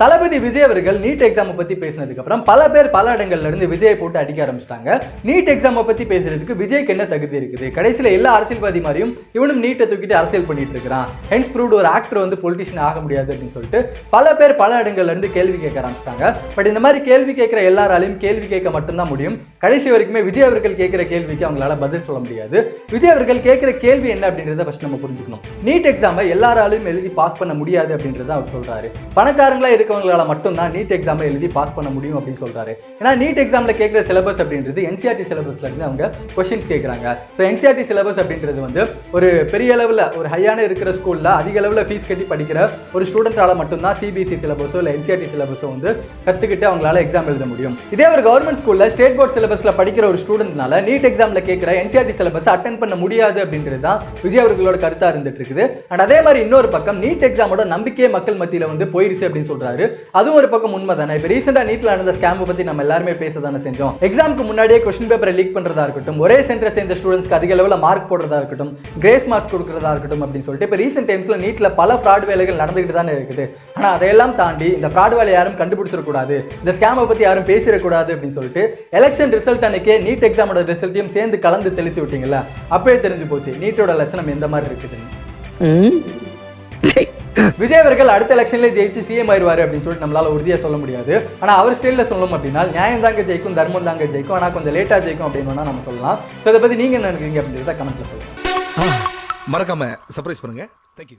தளபதி விஜய் அவர்கள் நீட் எக்ஸாமை பத்தி பேசினதுக்கு அப்புறம் பல பேர் பல இடங்கள்ல இருந்து விஜயை போட்டு அடிக்க ஆரம்பிச்சிட்டாங்க. நீட் எக்ஸாமை பத்தி பேசுறதுக்கு விஜய்க்கு என்ன தகுதி இருக்குது? கடைசியில எல்லா அரசியல்வாதி மாதிரியும் இவனும் நீட்டை தூக்கிட்டு அரசியல் பண்ணிட்டு இருக்கிறான். ஹென்ஸ் ப்ரூவ்டு ஒரு ஆக்டர் வந்து பொலிட்டிஷியன் ஆக முடியாது அப்படின்னு சொல்லிட்டு பல பேர் பல இடங்கள்ல இருந்து கேள்வி கேட்க ஆரம்பிச்சிட்டாங்க. பட் இந்த மாதிரி கேள்வி கேட்குற எல்லாராலையும் கேள்வி கேட்க மட்டும்தான் முடியும். கடைசி வரைக்குமே விஜய் அவர்கள் கேட்குற கேள்விக்கு அவங்களால பதில் சொல்ல முடியாது. விஜய் அவர்கள் கேட்குற கேள்வி என்ன அப்படின்றத ஃபஸ்ட் நம்ம புரிஞ்சுக்கணும். நீட் எக்ஸாமை எல்லாராலையும் எழுதி பாஸ் பண்ண முடியாது அப்படின்றத அவர் சொல்றாரு. பணக்காரங்களா இருக்க இருக்கவங்களால மட்டும்தான் நீட் எக்ஸாமை எழுதி பாஸ் பண்ண முடியும் அப்படின்னு சொல்றாரு. ஏன்னா நீட் எக்ஸாம்ல கேட்குற சிலபஸ் அப்படின்றது என்சிஆர்டி சிலபஸ்ல இருந்து அவங்க கொஷின்ஸ் கேட்குறாங்க. ஸோ என்சிஆர்டி சிலபஸ் அப்படின்றது வந்து ஒரு பெரிய அளவில் ஒரு ஹையான இருக்கிற ஸ்கூல்ல அதிக அளவில் ஃபீஸ் கட்டி படிக்கிற ஒரு ஸ்டூடெண்ட்டால் மட்டும்தான் சிபிஎஸ்சி சிலபஸோ இல்லை என்சிஆர்டி சிலபஸோ வந்து கற்றுக்கிட்டு அவங்களால எக்ஸாம் எழுத முடியும். இதே ஒரு கவர்மெண்ட் ஸ்கூல்ல ஸ்டேட் போர்ட் சிலபஸ்ல படிக்கிற ஒரு ஸ்டூடெண்ட்னால நீட் எக்ஸாம்ல கேட்குற என்சிஆர்டி சிலபஸ் அட்டன் பண்ண முடியாது அப்படின்றது தான் விஜய் அவர்களோட கருத்தா இருந்துட்டு இருக்குது. அண்ட் அதே மாதிரி இன்னொரு பக்கம் நீட் எக்ஸாமோட நம்பிக்கையை மக்கள் மத்தியில வந்து போயிருச்சு அப்படின்னு சொல்றாரு அதுவும் ஒரு பக்கம் உண்மை தானே இப்போ ரீசெண்டாக நீட்ல நடந்த ஸ்கேம் பத்தி நம்ம எல்லாருமே பேச தானே செஞ்சோம் எக்ஸாமுக்கு முன்னாடியே கொஸ்டின் பேப்பரை லீக் பண்றதா இருக்கட்டும் ஒரே சென்டர் சேர்ந்த ஸ்டூடெண்ட்ஸ்க்கு அதிக அளவில் மார்க் போடுறதா இருக்கட்டும் கிரேஸ் மார்க்ஸ் கொடுக்குறதா இருக்கட்டும் அப்படின்னு சொல்லிட்டு இப்போ ரீசெண்ட் டைம்ஸில் நீட்ல பல ஃப்ராட் வேலைகள் நடந்துகிட்டு தானே இருக்குது. ஆனால் அதையெல்லாம் தாண்டி இந்த ஃப்ராட் வேலை யாரும் கண்டுபிடிச்சிடக்கூடாது இந்த ஸ்கேமை பற்றி யாரும் பேசிடக்கூடாது அப்படின்னு சொல்லிட்டு எலெக்ஷன் ரிசல்ட் அன்னைக்கே நீட் எக்ஸாமோட ரிசல்ட்டையும் சேர்ந்து கலந்து தெளிச்சு விட்டீங்களா அப்பவே தெரிஞ்சு போச்சு. நீட்டோட லட்சணம் எந்த மாதிரி இருக்குதுன்னு விஜய் அவர்கள் அடுத்த எலெக்ஷன்ல ஜெயிச்சு சிஎம் ஆயிருவாரு அப்படின்னு சொல்லிட்டு நம்மளால உறுதியா சொல்ல முடியாது. ஆனா அவர் ஸ்டைல்ல சொல்லணும் அப்படின்னா நியாயம் தாங்க ஜெயிக்கும் தர்மம் தாங்க ஜெயிக்கும் ஆனா கொஞ்சம் லேட்டா ஜெயிக்கும் அப்படின்னு வேணா நம்ம சொல்லலாம். ஸோ இதை பத்தி நீங்க என்ன நினைக்கிறீங்க அப்படின்றத கமெண்ட்ல சொல்லுங்க. மறக்காம சர்ப்ரைஸ் பண்ணுங்க. தேங்க்யூ